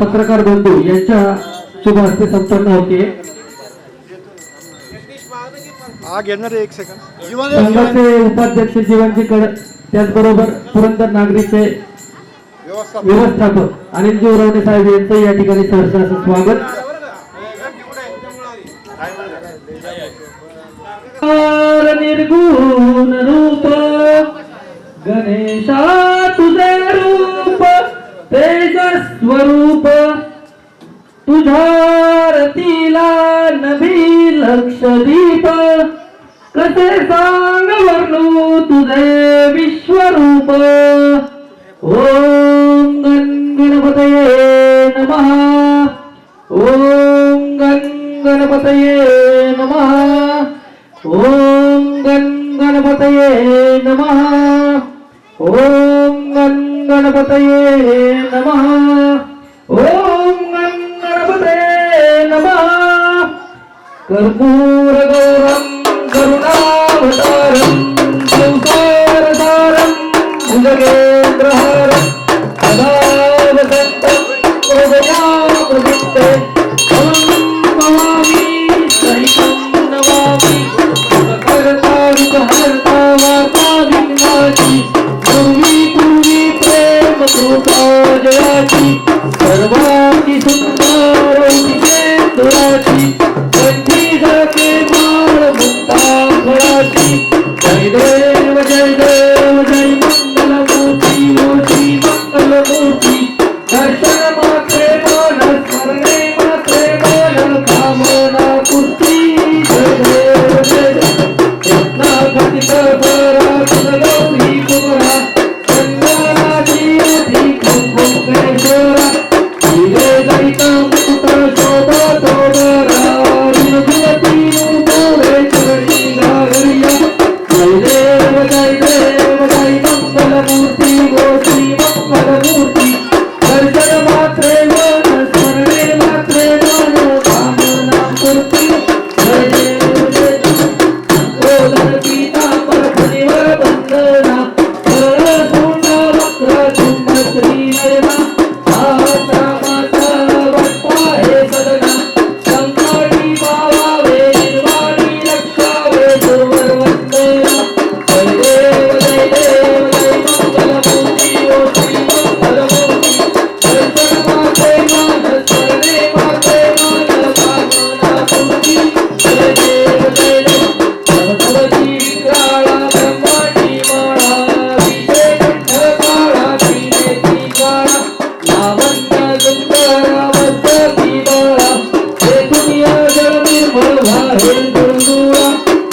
पत्रकार बंधू यांच्या शुभ हस्ते संपन्न होते. संघाचे उपाध्यक्ष जीवनजी कड त्याचबरोबर पुरंदर नागरिकचे व्यवस्थापक अनिलजी उरवणे साहेब यांचं या ठिकाणी सहसा स्वागत. निर्गुण रूप गणेशा स्वरूप. तुझारतीला नभी लक्षदीप कसे सांग वर्णू तुझे विश्वरूप. ओम गणपतय. अंगेंद्र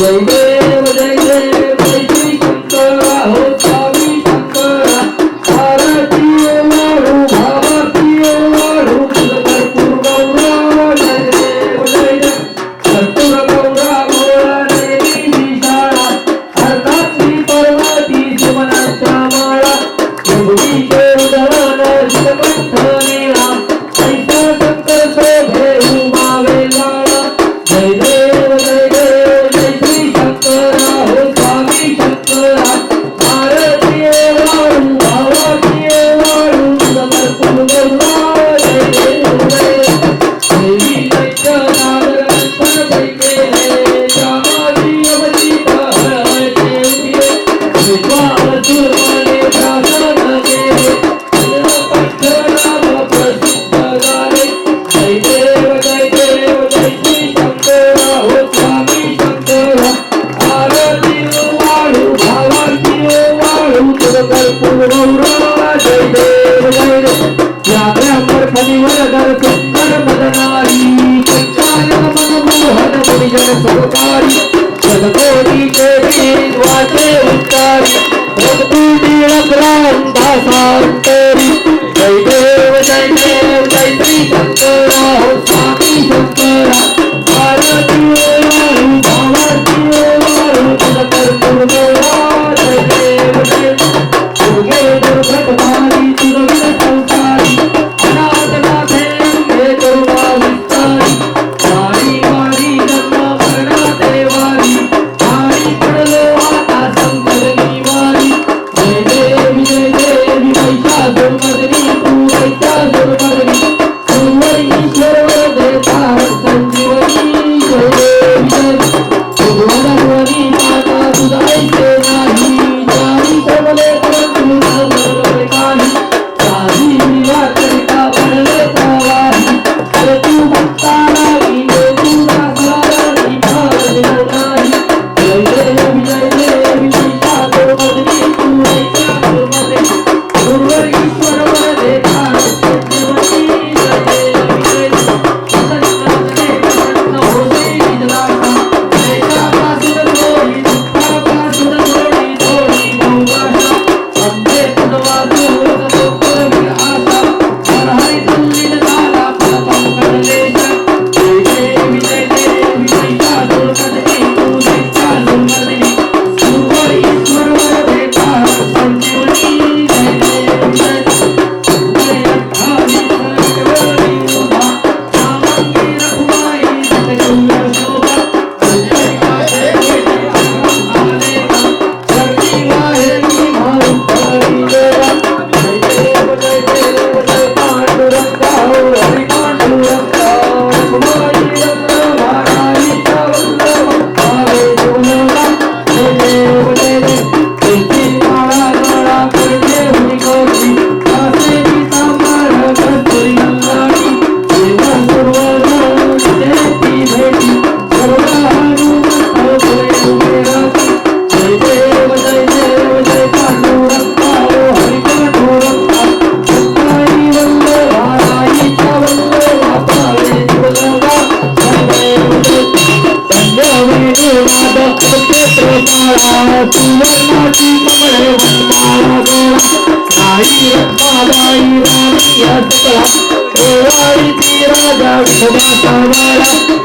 Baby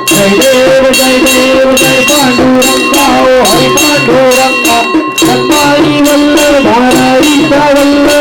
जय देव जय देव जय पांडुरंगा ओ हरि पांडुरंगा सत्पाणी वल्लभ धाराई वल्लभ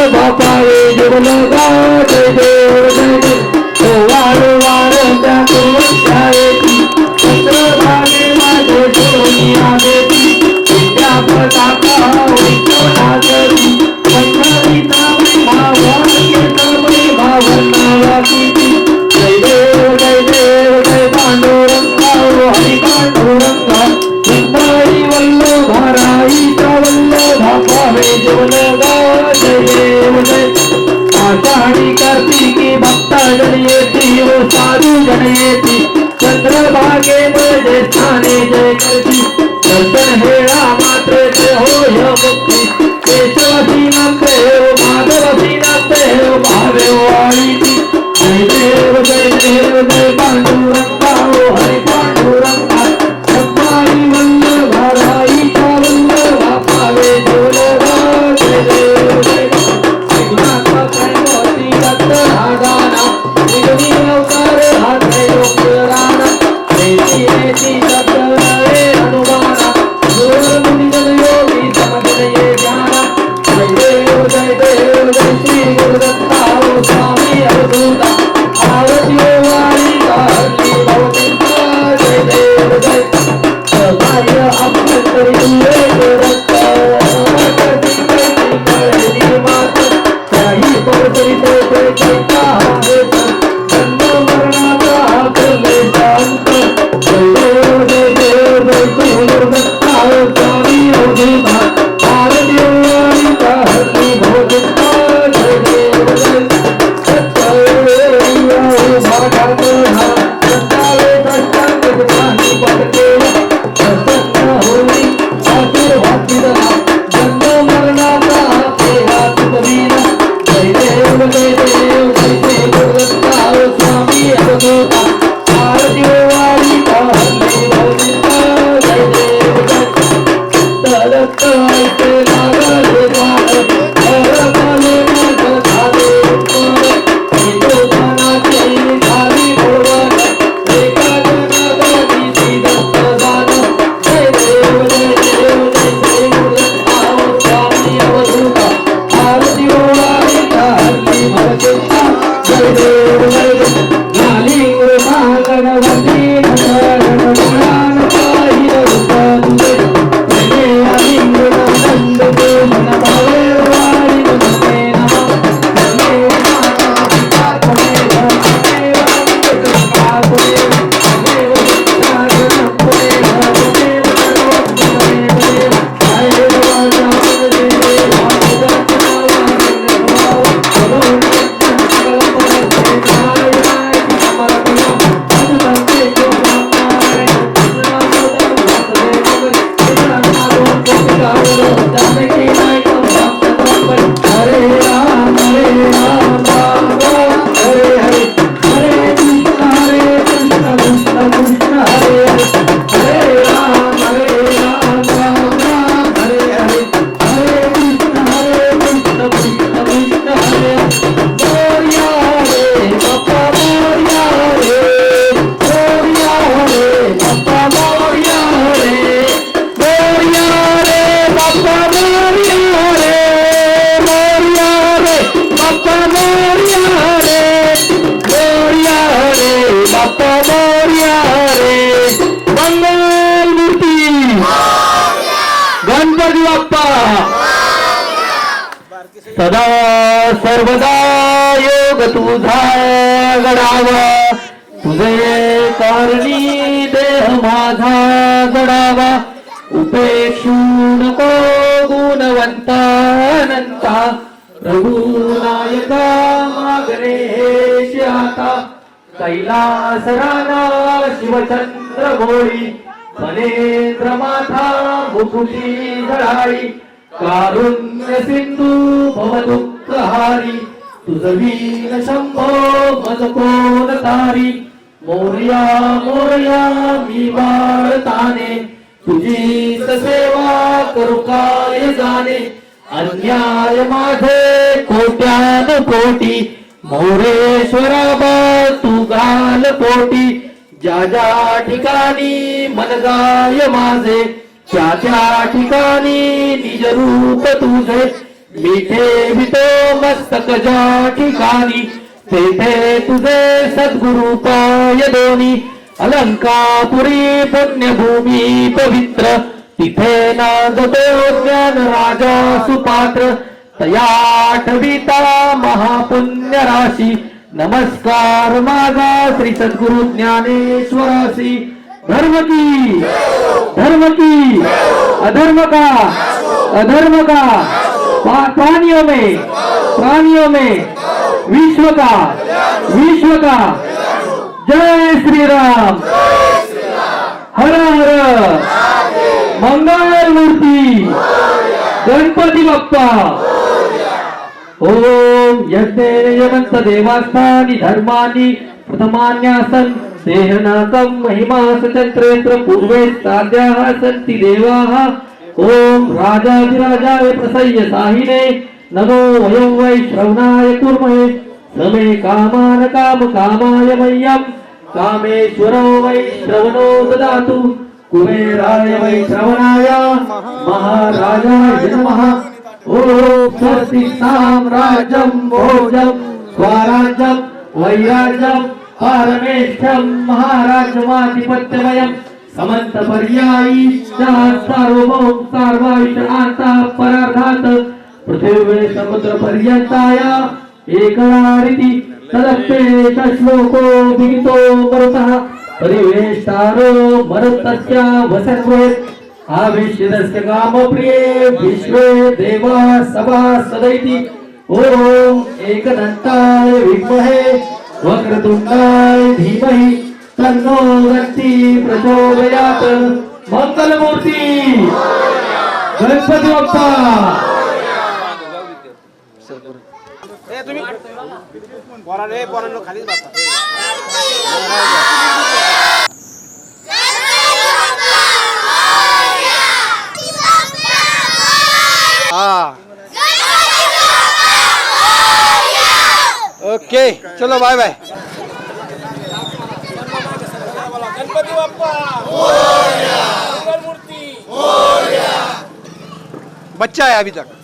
Shiva. ധീരകാരണമുള്ള तुझा गडावा. तुझे कारणी देह माझा गडावा. उपेक्षून को गुणवंता प्रभू रघुनायका मागरे हे कैलास राणा शिवचंद्र भोळी फलेंद्र माथा मुकुटी झळाळी कारुण्य सिंधू हारी. तुझ वीर शंभो मज कोण तारी? मोरया मोरया मी वाळताने. तुझी सेवा करू काय जाणे? अन्याय माझे कोट्यान कोटी. मोरेश्वराबा तू घाल कोटी ज्या ज्या ठिकाणी मन गाय माझे त्या त्या ठिकाणी निज रूप तुझे. मिठे सकजा ठिकाणी. तेथे तुझे सद्गुरु पाय दोनी. अलंकापुरी पुण्यभूमी पवित्र. तिथे नांदतो ज्ञान राजा सुपात्र. तया ठविता महापुण्य राशी. नमस्कार माझा श्री सद्गुरु ज्ञानेश्वरासी धर्म की धर्म की अधर्म का अधर्म का. प्राणियों में प्राणियों में विश्व का विश्व का जय श्री राम हर हर। मंगल मूर्ति। गणपती बाप्पा। ओम यज्ञयवंत देवास्थानी धर्मानी प्रथमान्यासन। देहनाकं महिमा सचंत्रेत्र पूर्वे साध्याः सन्ति देवाः। ओम राजाधिराजाय प्रसय्य साहिने नमो वयं वै श्रवणाय कुर्महे समे कामान काम कामाय मह्यं कामेश्वरो वै श्रवणो ददातु कुबेराय वै श्रवणाय महाराजाय नमः। ॐ स्वस्ति साम्राज्यं भोजं स्वराज्यं वैराज्यं पारमेष्ठं समंत पर्यायी सार्वभौम सार्वायुषान्ता पृथ्वी पृथिवे समुद्रपर्यन्ताय एकरारिति तदप्येष श्लोको विहितो मरुतः परिवेष्टारो मरुतस्य वसन्वेत् आविष्यदस्य कामप्रिये विश्वे देवा सभा सदैति. ॐ एकदन्ताय विद्महे वक्रतुण्डाय धीमहि तन्नो दन्ति प्रचोदयात् मङ्गलमूर्ती गणपती बाप्पा। ओके चलो बाय बाय गणपती बाप्पा मूर्ती बच्चा है अभी तक